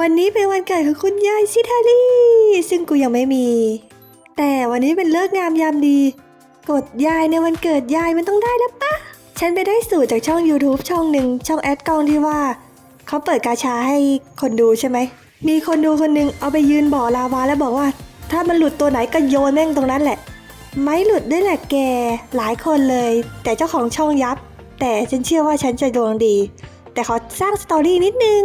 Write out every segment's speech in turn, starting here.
วันนี้เป็นวันเกิดของคุณยายซิทารีซึ่งกูยังไม่มี แต่วันนี้เป็นเลิกงามยามดี กดยายในวันเกิดยายมันต้องได้แล้วปะฉันไปได้สูตรจากช่อง YouTube ช่องหนึ่งช่องแอดกองที่ว่า เขาเปิดกาชาให้คนดูใช่ไหม มีคนดูคนหนึงเอาไปยืนบ่อลาวาแล้วบอกว่า ถ้ามันหลุดตัวไหนก็โยนแม่งตรงนั้นแหละ ไม่หลุดด้วยแหละแกหลายคนเลย แต่เจ้าของช่องยับ แต่ฉันเชื่อว่าฉันจะดวงดี แต่ขอสร้างสตอรี่นิดนึง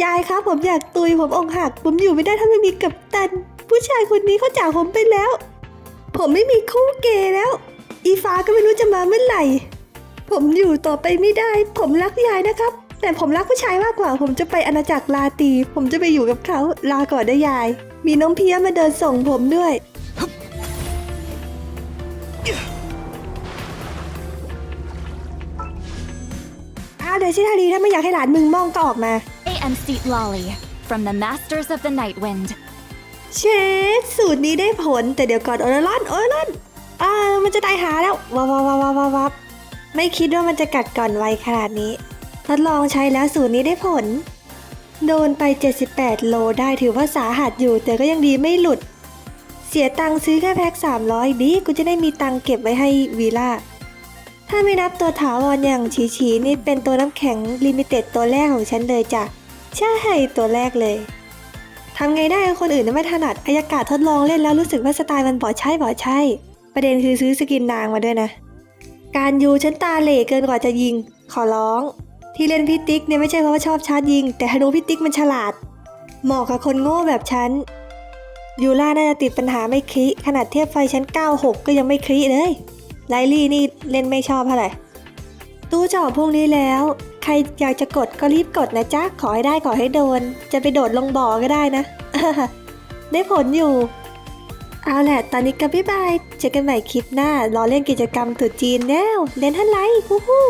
ยายครับผมอยากตุยผมอกหัก ผมอยู่ไม่ได้ถ้าไม่มีกัปตัน ผู้ชายคนนี้เขาจากผมไปแล้ว ผมไม่มีคู่เกย์แล้ว อีฟ้าก็ไม่รู้จะมาเมื่อไหร่ ผมอยู่ต่อไปไม่ได้ ผมรักยายนะครับ แต่ผมรักผู้ชายมากกว่า ผมจะไปอาณาจักรลาตี ผมจะไปอยู่กับเขาลาก่อนได้ยาย มีน้องเพียมาเดินส่งผมด้วยอ้าเดี๋ยวชิทารีถ้าไม่อยากให้หลานมึงมองก็ออกมา I am Seat Lolly, from the Masters of the Night Wind. เชดสูตรนี้ได้ผลแต่เดี๋ยวก่อนโอรลอนโอรลอนอ่ามันจะตายหาแล้วว้าวว้าวว้าวว้าวาไม่คิดว่ามันจะกัดก่อนไวขนาดนี้ทดลองใช้แล้วสูตรนี้ได้ผล โดนไป 78 โลได้ถือว่าสาหัสอยู่แต่ก็ยังดีไม่หลุด เสียตังค์ซื้อแค่แพ็ค300 ดีกูจะได้มีตังค์เก็บไว้ให้วีล่าถ้าไม่นับตัวถาวรอย่างฉีฉีนี่เป็นตัวน้ำแข็งลิมิเต็ดตัวแรกของฉันเลยจ้ะ ใช่ตัวแรกเลยทำไงได้คนอื่นไม่ถนัดอายากาศทดลองเล่นแล้วรู้สึกว่าสไตล์มันบ่ใช่บ่ใช่ ประเด็นคือซื้อสกินนางมาด้วยนะ การยูฉันตาเหล่เกินกว่าจะยิง ขอร้อง ที่เล่นพิติ๊กเนี่ยไม่ใช่เพราะว่าชอบชาร์จยิง แต่ธนูพิติ๊กมันฉลาด เหมาะกับคนโง่แบบฉันยูล่าน่าจะติดปัญหาไม่คลิขนาดเทียบไฟชั้น 96 ก็ยังไม่คลิเลยไลลี่นี่เล่นไม่ชอบเท่าไหร่ตู้จอบพวกนี้แล้ว ใครอยากจะกดก็รีบกดนะจ๊ะ ขอให้ได้ขอให้โดน จะไปโดดลงบ่อก็ได้นะ ได้ผลอยู่ เอาแหละ ตอนนี้ก็บ๊ายบาย เจอกันใหม่คลิปหน้ารอเล่นกิจกรรมตุจีนแล้ว เล่นทันไลค์ฮู้ฮู้